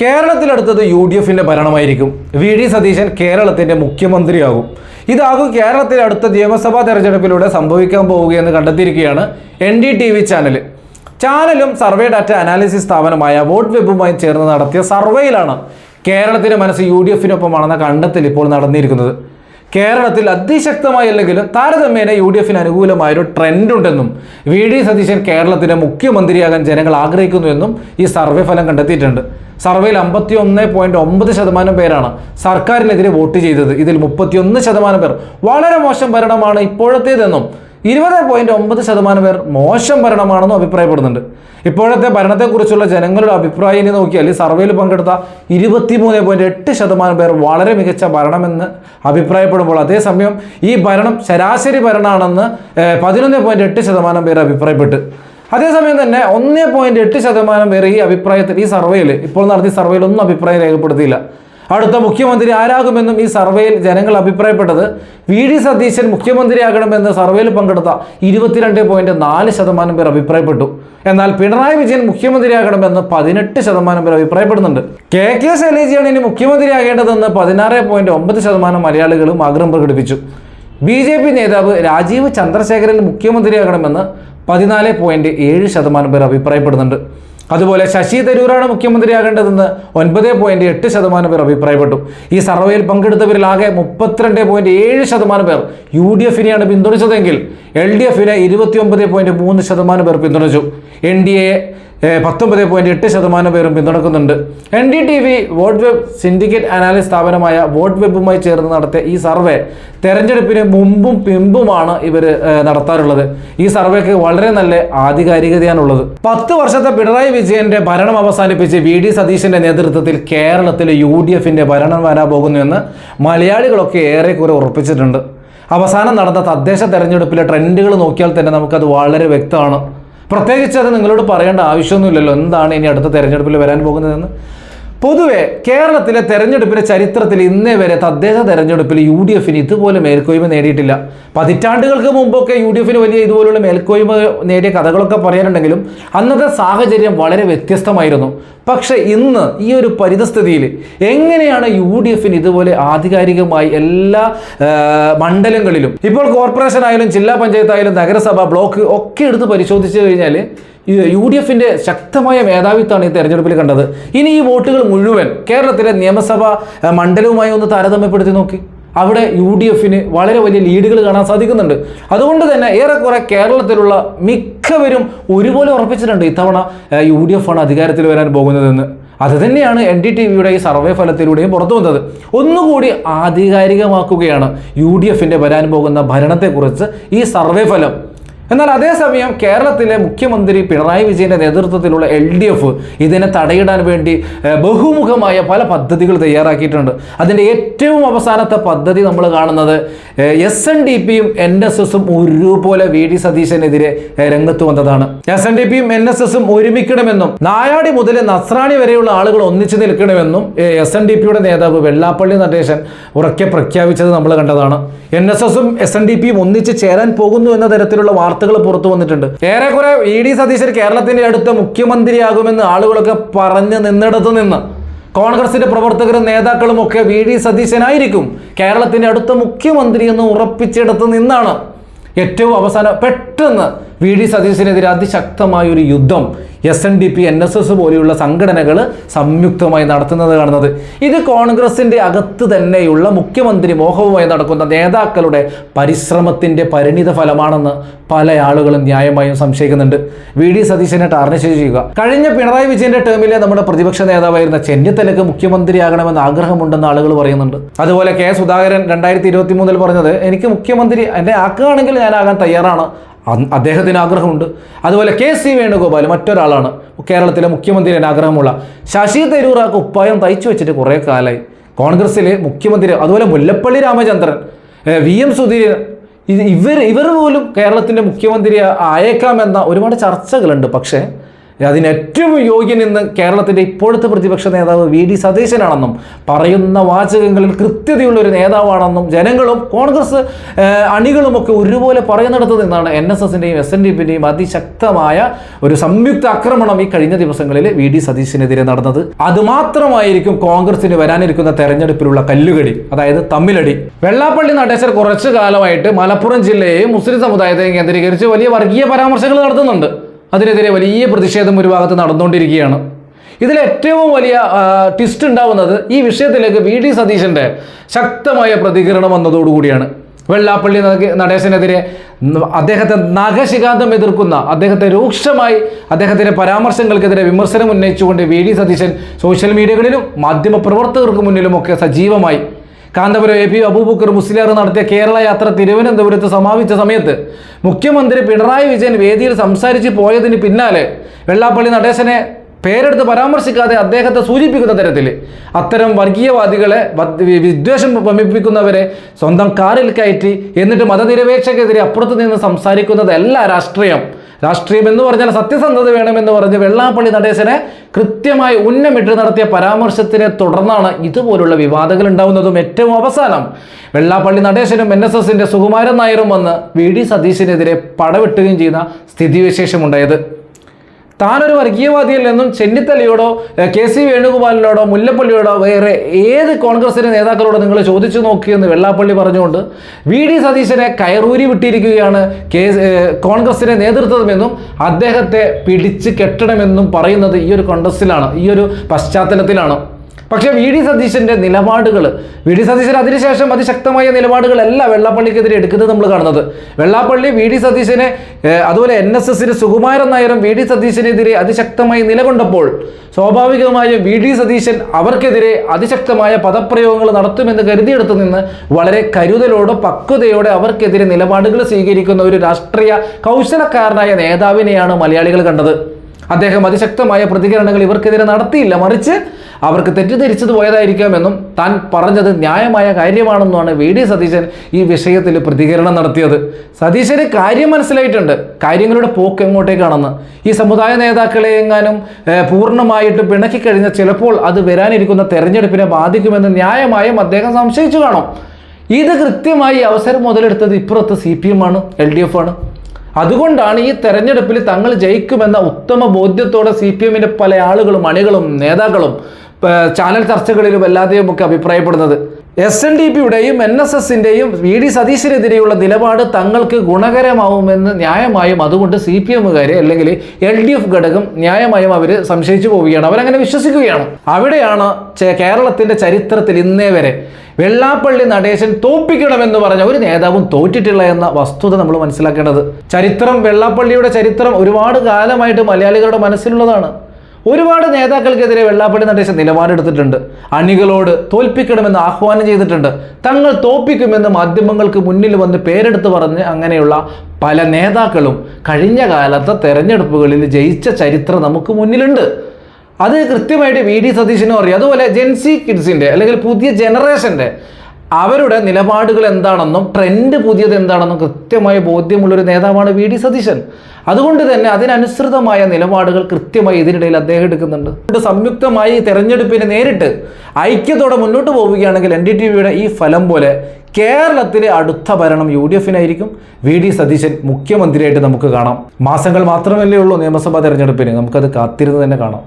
കേരളത്തിലടുത്തത് U D എഫിന്റെ ഭരണമായിരിക്കും. V D Satheesan കേരളത്തിന്റെ മുഖ്യമന്ത്രിയാകും. ഇതാകും കേരളത്തിലെ അടുത്ത നിയമസഭാ തെരഞ്ഞെടുപ്പിലൂടെ സംഭവിക്കാൻ പോവുകയെന്ന് കണ്ടെത്തിയിരിക്കുകയാണ് N D T V channel ചാനലും സർവേ ഡാറ്റ അനാലിസിസ് സ്ഥാപനമായ വോട്ട് വെബുമായി ചേർന്ന് നടത്തിയ സർവേയിലാണ് കേരളത്തിന്റെ മനസ്സ് യു ഡി എഫിനൊപ്പമാണെന്ന കണ്ടെത്തൽ ഇപ്പോൾ നടന്നിരിക്കുന്നത്. കേരളത്തിൽ അതിശക്തമായല്ലെങ്കിലും താരതമ്യേന യു ഡി എഫിന് അനുകൂലമായൊരു ട്രെൻഡുണ്ടെന്നും വി ഡി സതീശൻ കേരളത്തിന്റെ മുഖ്യമന്ത്രിയാകാൻ ജനങ്ങൾ ആഗ്രഹിക്കുന്നുവെന്നും ഈ സർവേ ഫലം കണ്ടെത്തിയിട്ടുണ്ട്. സർവേയിൽ അമ്പത്തി ഒന്ന് പോയിന്റ് ഒമ്പത് ശതമാനം പേരാണ് സർക്കാരിനെതിരെ വോട്ട് ചെയ്തത്. ഇതിൽ മുപ്പത്തിയൊന്ന് ശതമാനം പേർ വളരെ മോശം ഭരണമാണ് ഇപ്പോഴത്തേതെന്നും ഇരുപത് പോയിന്റ് ഒമ്പത് ശതമാനം പേർ മോശം ഭരണമാണെന്നും അഭിപ്രായപ്പെടുന്നുണ്ട്. ഇപ്പോഴത്തെ ഭരണത്തെക്കുറിച്ചുള്ള ജനങ്ങളുടെ അഭിപ്രായം നോക്കിയാൽ ഈ സർവേയിൽ പങ്കെടുത്ത ഇരുപത്തിമൂന്ന് പോയിന്റ് എട്ട് ശതമാനം പേർ വളരെ മികച്ച ഭരണമെന്ന് അഭിപ്രായപ്പെടുമ്പോൾ അതേസമയം ഈ ഭരണം ശരാശരി ഭരണമാണെന്ന് പതിനൊന്ന് പോയിന്റ് എട്ട് ശതമാനം പേർ അഭിപ്രായപ്പെട്ട്. അതേസമയം തന്നെ ഒന്നേ പോയിന്റ് എട്ട് ശതമാനം പേർ ഈ അഭിപ്രായത്തിൽ ഈ സർവേയിൽ ഇപ്പോൾ നടത്തിയ സർവേയിൽ ഒന്നും അഭിപ്രായം രേഖപ്പെടുത്തിയില്ല. അടുത്ത മുഖ്യമന്ത്രി ആരാകുമെന്നും ഈ സർവേയിൽ ജനങ്ങൾ അഭിപ്രായപ്പെട്ടത് വി ഡി സതീശൻ മുഖ്യമന്ത്രിയാകണമെന്ന് സർവേയിൽ പങ്കെടുത്ത ഇരുപത്തിരണ്ട് പോയിന്റ് നാല് ശതമാനം പേർ അഭിപ്രായപ്പെട്ടു. എന്നാൽ പിണറായി വിജയൻ മുഖ്യമന്ത്രിയാകണമെന്ന് പതിനെട്ട് ശതമാനം പേർ അഭിപ്രായപ്പെടുന്നുണ്ട്. കെ കെ ശൈലജിയാണ് ഇനി മുഖ്യമന്ത്രിയാകേണ്ടതെന്ന് പതിനാറ് പോയിന്റ് ഒമ്പത് ശതമാനം മലയാളികളും ആഗ്രഹം പ്രകടിപ്പിച്ചു. ബി ജെ പി നേതാവ് രാജീവ് ചന്ദ്രശേഖരൻ മുഖ്യമന്ത്രിയാകണമെന്ന് പതിനാല് പോയിന്റ് ഏഴ് ശതമാനം പേർ അഭിപ്രായപ്പെടുന്നുണ്ട്. അതുപോലെ ശശി തരൂരാണ് മുഖ്യമന്ത്രിയാകേണ്ടതെന്ന് ഒൻപത് പോയിന്റ് എട്ട് ശതമാനം പേർ അഭിപ്രായപ്പെട്ടു. ഈ സർവേയിൽ പങ്കെടുത്തവരിൽ ആകെ മുപ്പത്തിരണ്ട് പോയിന്റ് ഏഴ് ശതമാനം പേർ യു ഡി എഫിനെയാണ് പിന്തുണച്ചതെങ്കിൽ എൽ ഡി എഫിനെ ഇരുപത്തി ഒമ്പത് പോയിന്റ് മൂന്ന് ശതമാനം പേർ പിന്തുണച്ചു. എൻ ഡി എ പത്തൊമ്പത് പോയിന്റ് എട്ട് ശതമാനം പേരും പിന്തുണക്കുന്നുണ്ട്. N D T V vote web syndicate analysis സ്ഥാപനമായ വോട്ട് വെബുമായി ചേർന്ന് നടത്തിയ ഈ സർവേ തെരഞ്ഞെടുപ്പിന് മുമ്പും പിമ്പുമാണ് ഇവർ നടത്താറുള്ളത്. ഈ സർവേക്ക് വളരെ നല്ല ആധികാരികതയാണുള്ളത്. പത്ത് വർഷത്തെ പിണറായി വിജയന്റെ ഭരണം അവസാനിപ്പിച്ച് വി ഡി സതീശന്റെ നേതൃത്വത്തിൽ കേരളത്തിൽ യു ഡി എഫിന്റെ ഭരണം വരാൻ പോകുന്നുവെന്ന് മലയാളികളൊക്കെ ഏറെക്കുറെ ഉറപ്പിച്ചിട്ടുണ്ട്. അവസാനം നടന്ന തദ്ദേശ തെരഞ്ഞെടുപ്പിലെ ട്രെൻഡുകൾ നോക്കിയാൽ തന്നെ നമുക്കത് വളരെ വ്യക്തമാണ്. പ്രത്യേകിച്ച് അത് നിങ്ങളോട് പറയേണ്ട ആവശ്യമൊന്നുമില്ലല്ലോ. എന്താണ് ഇനി അടുത്ത തെരഞ്ഞെടുപ്പിൽ വരാൻ പോകുന്നതെന്ന്? പൊതുവെ കേരളത്തിലെ തെരഞ്ഞെടുപ്പിന്റെ ചരിത്രത്തിൽ ഇന്നേ വരെ തദ്ദേശ തെരഞ്ഞെടുപ്പിൽ യു ഡി എഫിന് ഇതുപോലെ മേൽക്കോയ്മ നേടിയിട്ടില്ല. പതിറ്റാണ്ടുകൾക്ക് മുമ്പൊക്കെ യു ഡി എഫിന് വലിയ ഇതുപോലുള്ള മേൽക്കോയ്മ നേടിയ കഥകളൊക്കെ പറയാനുണ്ടെങ്കിലും അന്നത്തെ സാഹചര്യം വളരെ വ്യത്യസ്തമായിരുന്നു. പക്ഷെ ഇന്ന് ഈ ഒരു പരിതസ്ഥിതിയിൽ എങ്ങനെയാണ് യു ഡി എഫിന് ഇതുപോലെ ആധികാരികമായി എല്ലാ മണ്ഡലങ്ങളിലും ഇപ്പോൾ കോർപ്പറേഷൻ ആയാലും ജില്ലാ പഞ്ചായത്തായാലും നഗരസഭ ബ്ലോക്ക് ഒക്കെ എടുത്ത് പരിശോധിച്ചു കഴിഞ്ഞാൽ യു ഡി എഫിന്റെ ശക്തമായ മേധാവിത്വമാണ് ഈ തെരഞ്ഞെടുപ്പിൽ കണ്ടത്. ഇനി ഈ വോട്ടുകൾ മുഴുവൻ കേരളത്തിലെ നിയമസഭാ മണ്ഡലവുമായി ഒന്ന് താരതമ്യപ്പെടുത്തി നോക്കി. അവിടെ യു ഡി എഫിന് വളരെ വലിയ ലീഡുകൾ കാണാൻ സാധിക്കുന്നുണ്ട്. അതുകൊണ്ട് തന്നെ ഏറെക്കുറെ കേരളത്തിലുള്ള മിക്കവരും ഒരുപോലെ ഉറപ്പിച്ചിട്ടുണ്ട് ഇത്തവണ യു ഡി എഫ് ആണ് അധികാരത്തിൽ വരാൻ പോകുന്നതെന്ന്. അത് തന്നെയാണ് എൻ ഡി ടി വിയുടെ ഈ സർവേ ഫലത്തിലൂടെയും പുറത്തു വന്നത്. ഒന്നുകൂടി ആധികാരികമാക്കുകയാണ് യു ഡി എഫിന്റെ വരാൻ പോകുന്ന ഭരണത്തെക്കുറിച്ച് ഈ സർവേ ഫലം. എന്നാൽ അതേസമയം കേരളത്തിലെ മുഖ്യമന്ത്രി പിണറായി വിജയന്റെ നേതൃത്വത്തിലുള്ള എൽ ഡി എഫ് ഇതിനെ തടയിടാൻ വേണ്ടി ബഹുമുഖമായ പല പദ്ധതികൾ തയ്യാറാക്കിയിട്ടുണ്ട്. അതിന്റെ ഏറ്റവും അവസാനത്തെ പദ്ധതി നമ്മൾ കാണുന്നത് എസ് എൻ ഡി പിയും എൻ എസ് എസും ഒരുപോലെ വി ഡി സതീശനെതിരെ രംഗത്ത് വന്നതാണ്. എസ് എൻ ഡി പിയും എൻ എസ് എസും ഒരുമിക്കണമെന്നും നായാടി മുതൽ നസ്രാണി വരെയുള്ള ആളുകൾ ഒന്നിച്ചു നിൽക്കണമെന്നും എസ് എൻ ഡി പിയുടെ നേതാവ് വെള്ളാപ്പള്ളി നടേശൻ ഉറക്കെ പ്രഖ്യാപിച്ചത് നമ്മൾ കണ്ടതാണ്. എൻ എസ് എസും എസ് എൻ ഡി പിയും ഒന്നിച്ച് ചേരാൻ പോകുന്നു എന്ന തരത്തിലുള്ള വാർത്തകൾ പുറത്തു വന്നിട്ടുണ്ട്. ഏറെക്കുറെ ഇ ഡി സതീശൻ കേരളത്തിന്റെ അടുത്ത മുഖ്യമന്ത്രിയാകുമെന്ന് ആളുകളൊക്കെ പറഞ്ഞു നിന്നിടത്ത് നിന്ന്. കോൺഗ്രസിന്റെ പ്രവർത്തകരും നേതാക്കളും ഒക്കെ വി ഡി സതീശനായിരിക്കും കേരളത്തിന്റെ അടുത്ത മുഖ്യമന്ത്രി എന്ന് ഉറപ്പിച്ചിടത്ത് നിന്നാണ്. ഏറ്റവും അവസാനം പെട്ടെന്ന് വി ഡി സതീശനെതിരെ അതിശക്തമായ ഒരു യുദ്ധം S N D P N S S പോലെയുള്ള സംഘടനകൾ സംയുക്തമായി നടത്തുന്നത് കാണുന്നത്. ഇത് കോൺഗ്രസിന്റെ അകത്ത് തന്നെയുള്ള മുഖ്യമന്ത്രി മോഹവുമായി നടക്കുന്ന നേതാക്കളുടെ പരിശ്രമത്തിന്റെ പരിണിത ഫലമാണെന്ന് പല ആളുകളും ന്യായമായും സംശയിക്കുന്നുണ്ട്. വി ഡി സതീശനെ ടാർണിഷ് ചെയ്യുക. കഴിഞ്ഞ പിണറായി വിജയന്റെ ടേമിലെ നമ്മുടെ പ്രതിപക്ഷ നേതാവായിരുന്ന ചെന്നിത്തലക്ക് മുഖ്യമന്ത്രിയാകണമെന്ന് ആഗ്രഹമുണ്ടെന്ന് ആളുകൾ പറയുന്നുണ്ട്. അതുപോലെ കെ സുധാകരൻ രണ്ടായിരത്തി ഇരുപത്തി മൂന്നിൽ പറഞ്ഞത് എനിക്ക് മുഖ്യമന്ത്രി എന്നെ ആക്കുകയാണെങ്കിൽ ഞാനാകാൻ തയ്യാറാണ്. അദ്ദേഹത്തിന് ആഗ്രഹമുണ്ട്. അതുപോലെ കെ സി വേണുഗോപാൽ മറ്റൊരാളാണ്. കേരളത്തിലെ മുഖ്യമന്ത്രിയുടെ ആഗ്രഹമുള്ള ശശി തരൂർ ആ കുപ്പായം തയ്ച്ചു വെച്ചിട്ട് കുറേ കാലമായി കോൺഗ്രസ്സിലെ മുഖ്യമന്ത്രി അതുപോലെ മുല്ലപ്പള്ളി രാമചന്ദ്രൻ വി എം സുധീരൻ ഇവർ ഇവർ പോലും കേരളത്തിന്റെ മുഖ്യമന്ത്രി അയക്കാമെന്ന ഒരുപാട് ചർച്ചകളുണ്ട്. പക്ഷേ അതിന് ഏറ്റവും യോഗ്യൻ ഇന്ന് കേരളത്തിന്റെ ഇപ്പോഴത്തെ പ്രതിപക്ഷ നേതാവ് വി ഡി സതീശനാണെന്നും പറയുന്ന വാചകങ്ങളിൽ കൃത്യതയുള്ള ഒരു നേതാവാണെന്നും ജനങ്ങളും കോൺഗ്രസ് അണികളുമൊക്കെ ഒരുപോലെ പറയുന്നിടത്ത് നിന്നാണ് എൻ എസ് എസിന്റെയും എസ് എൻ ഡി പിന്റെയും അതിശക്തമായ ഒരു സംയുക്ത ആക്രമണം ഈ കഴിഞ്ഞ ദിവസങ്ങളിൽ വി ഡി സതീശനെതിരെ നടന്നത്. അതുമാത്രമായിരിക്കും കോൺഗ്രസിന് വരാനിരിക്കുന്ന തെരഞ്ഞെടുപ്പിലുള്ള കല്ലുകടി അതായത് തമ്മിലടി. വെള്ളാപ്പള്ളി നടേശർ കുറച്ചു കാലമായിട്ട് മലപ്പുറം ജില്ലയെയും മുസ്ലിം സമുദായത്തെയും കേന്ദ്രീകരിച്ച് വലിയ വർഗീയ പരാമർശങ്ങൾ നടത്തുന്നുണ്ട്. അതിനെതിരെ വലിയ പ്രതിഷേധം ഒരു ഭാഗത്ത് നടന്നുകൊണ്ടിരിക്കുകയാണ്. ഇതിൽ ഏറ്റവും വലിയ ട്വിസ്റ്റ് ഉണ്ടാവുന്നത് ഈ വിഷയത്തിലേക്ക് വി. ഡി. സതീശന്റെ ശക്തമായ പ്രതികരണം വന്നതോടുകൂടിയാണ്. വെള്ളാപ്പള്ളി നടേശനെതിരെ അദ്ദേഹത്തെ നഖശികാന്തം എതിർക്കുന്ന അദ്ദേഹത്തെ രൂക്ഷമായി അദ്ദേഹത്തിന്റെ പരാമർശങ്ങൾക്കെതിരെ വിമർശനം ഉന്നയിച്ചുകൊണ്ട് വി. ഡി. സതീശൻ സോഷ്യൽ മീഡിയകളിലും മാധ്യമപ്രവർത്തകർക്ക് മുന്നിലുമൊക്കെ സജീവമായി കാന്തപുരം എ പി അബൂബക്കർ മുസ്ലിയാർ നടത്തിയ കേരള യാത്ര തിരുവനന്തപുരത്ത് സമാപിച്ച സമയത്ത് മുഖ്യമന്ത്രി പിണറായി വിജയൻ വേദിയിൽ സംസാരിച്ച് പോയതിന് പിന്നാലെ വെള്ളാപ്പള്ളി നടേശനെ പേരെടുത്ത് പരാമർശിക്കാതെ അദ്ദേഹത്തെ സൂചിപ്പിക്കുന്ന തരത്തിൽ അത്തരം വർഗീയവാദികളെ വിദ്വേഷം വമിപ്പിക്കുന്നവരെ സ്വന്തം കാറിൽ കയറ്റി എന്നിട്ട് മതനിരപേക്ഷക്കെതിരെ അപ്പുറത്ത് നിന്ന് സംസാരിക്കുന്നതല്ല രാഷ്ട്രീയം. രാഷ്ട്രീയം എന്ന് പറഞ്ഞാൽ സത്യസന്ധത വേണമെന്ന് പറഞ്ഞ് വെള്ളാപ്പള്ളി നടേശനെ കൃത്യമായി ഉന്നമിട്ട് നടത്തിയ പരാമർശത്തിനെ തുടർന്നാണ് ഇതുപോലുള്ള വിവാദങ്ങൾ ഉണ്ടാവുന്നതും ഏറ്റവും അവസാനം. വെള്ളാപ്പള്ളി നടേശനും എൻ എസ് എസിന്റെ സുകുമാരൻ നായരും വന്ന് വി ഡി സതീശിനെതിരെ പടവെട്ടുകയും ചെയ്യുന്ന സ്ഥിതിവിശേഷമുണ്ടായത്. താനൊരു വർഗീയവാദിയല്ലെന്നും ചെന്നിത്തലയോടോ കെ സി വേണുഗോപാലിനോടോ മുല്ലപ്പള്ളിയോടോ വേറെ ഏത് കോൺഗ്രസിന്റെ നേതാക്കളോടോ നിങ്ങൾ ചോദിച്ചു നോക്കിയെന്ന് വെള്ളാപ്പള്ളി പറഞ്ഞുകൊണ്ട് വി ഡി സതീശനെ കയറൂരി വിട്ടിരിക്കുകയാണ് കെ കോൺഗ്രസിന്റെ നേതൃത്വമെന്നും അദ്ദേഹത്തെ പിടിച്ച് കെട്ടണമെന്നും പറയുന്നത് ഈ ഒരു കോൺഗ്രസിലാണ് ഈ ഒരു പശ്ചാത്തലത്തിലാണ്. പക്ഷേ വി ഡി സതീശന്റെ നിലപാടുകൾ വി ഡി സതീശൻ അതിനുശേഷം അതിശക്തമായ നിലപാടുകളല്ല വെള്ളാപ്പള്ളിക്കെതിരെ എടുക്കുന്നത് നമ്മൾ കാണുന്നത്. വെള്ളാപ്പള്ളി വി ഡി സതീശനെ അതുപോലെ എൻ എസ് എസിന് സുകുമാരൻ നായരും വി ഡി സതീശനെതിരെ അതിശക്തമായി നിലകൊണ്ടപ്പോൾ സ്വാഭാവികമായും വി ഡി സതീശൻ അവർക്കെതിരെ അതിശക്തമായ പദപ്രയോഗങ്ങൾ നടത്തുമെന്ന് കരുതിയെടുത്തു നിന്ന് വളരെ കരുതലോടെ പക്വതയോടെ അവർക്കെതിരെ നിലപാടുകൾ സ്വീകരിക്കുന്ന ഒരു രാഷ്ട്രീയ കൗശലക്കാരനായ നേതാവിനെയാണ് മലയാളികൾ കണ്ടത്. അദ്ദേഹം അതിശക്തമായ പ്രതികരണങ്ങൾ ഇവർക്കെതിരെ നടത്തിയില്ല. മറിച്ച് അവർക്ക് തെറ്റിദ്ധരിച്ചത് പോയതായിരിക്കാമെന്നും താൻ പറഞ്ഞത് ന്യായമായ കാര്യമാണെന്നുമാണ് വി ഡി സതീശൻ ഈ വിഷയത്തിൽ പ്രതികരണം നടത്തിയത്. സതീശന് കാര്യം മനസ്സിലായിട്ടുണ്ട്. കാര്യങ്ങളുടെ പോക്ക് എങ്ങോട്ടേക്കാണെന്ന്. ഈ സമുദായ നേതാക്കളെ എങ്ങാനും പൂർണമായിട്ട് പിണക്കിക്കഴിഞ്ഞാൽ ചിലപ്പോൾ അത് വരാനിരിക്കുന്ന തെരഞ്ഞെടുപ്പിനെ ബാധിക്കുമെന്ന് ന്യായമായും അദ്ദേഹം സംശയിച്ചു കാണും. ഇത് കൃത്യമായി അവസരം മുതലെടുത്തത് ഇപ്പുറത്ത് സി പി എം ആണ് എൽ ഡി എഫ് ആണ്. അതുകൊണ്ടാണ് ഈ തെരഞ്ഞെടുപ്പിൽ തങ്ങൾ ജയിക്കുമെന്ന ഉത്തമ ബോധ്യത്തോടെ സി പി എമ്മിന്റെ പല ആളുകളും അണികളും നേതാക്കളും ചാനൽ ചർച്ചകളിലും അല്ലാതെയും ഒക്കെ അഭിപ്രായപ്പെടുന്നത്. എസ് എൻ ഡി പിയുടെയും എൻ എസ് എസിന്റെയും വി ഡി സതീശിനെതിരെയുള്ള നിലപാട് തങ്ങൾക്ക് ഗുണകരമാവുമെന്ന് ന്യായമായും അതുകൊണ്ട് സി പി എമ്മുകാരെ അല്ലെങ്കിൽ എൽ ഡി എഫ് ഘടകം ന്യായമായും അവർ സംശയിച്ചു പോവുകയാണ്. അവരങ്ങനെ വിശ്വസിക്കുകയാണ്. അവിടെയാണ് കേരളത്തിന്റെ ചരിത്രത്തിൽ ഇന്നേ വരെ വെള്ളാപ്പള്ളി നടേശൻ തോപ്പിക്കണമെന്ന് പറഞ്ഞ ഒരു നേതാവും തോറ്റിട്ടില്ല എന്ന വസ്തുത നമ്മൾ മനസ്സിലാക്കേണ്ടത്. ചരിത്രം വെള്ളാപ്പള്ളിയുടെ ചരിത്രം ഒരുപാട് കാലമായിട്ട് മലയാളികളുടെ മനസ്സിലുള്ളതാണ്. ഒരുപാട് നേതാക്കൾക്കെതിരെ വെള്ളാപ്പള്ളി നടേശൻ നിലപാടെടുത്തിട്ടുണ്ട്. അണികളോട് തോൽപ്പിക്കണമെന്ന് ആഹ്വാനം ചെയ്തിട്ടുണ്ട്. തങ്ങൾ തോൽപ്പിക്കുമെന്ന് മാധ്യമങ്ങൾക്ക് മുന്നിൽ വന്ന് പേരെടുത്ത് പറഞ്ഞ് അങ്ങനെയുള്ള പല നേതാക്കളും കഴിഞ്ഞ കാലത്തെ തെരഞ്ഞെടുപ്പുകളിൽ ജയിച്ച ചരിത്രം നമുക്ക് മുന്നിലുണ്ട്. അത് കൃത്യമായിട്ട് വി ഡി സതീശനും അറിയാം. അതുപോലെ ജെൻസി കിഡ്സിന്റെ അല്ലെങ്കിൽ പുതിയ ജനറേഷന്റെ അവരുടെ നിലപാടുകൾ എന്താണെന്നും ട്രെൻഡ് പുതിയത് എന്താണെന്നും കൃത്യമായ ബോധ്യമുള്ളൊരു നേതാവാണ് വി ഡി സതീശൻ. അതുകൊണ്ട് തന്നെ അതിനനുസൃതമായ നിലപാടുകൾ കൃത്യമായി ഇതിനിടയിൽ അദ്ദേഹം എടുക്കുന്നുണ്ട്. സംയുക്തമായി തെരഞ്ഞെടുപ്പിനെ നേരിട്ട് ഐക്യത്തോടെ മുന്നോട്ട് പോവുകയാണെങ്കിൽ എൻ ഡി ടി വിയുടെ ഈ ഫലം പോലെ കേരളത്തിലെ അടുത്ത ഭരണം യു ഡി എഫിനായിരിക്കും. വി ഡി സതീശൻ മുഖ്യമന്ത്രിയായിട്ട് നമുക്ക് കാണാം. മാസങ്ങൾ മാത്രമല്ലേ ഉള്ളൂ നിയമസഭാ തെരഞ്ഞെടുപ്പിന്. നമുക്കത് കാത്തിരുന്ന് തന്നെ കാണാം.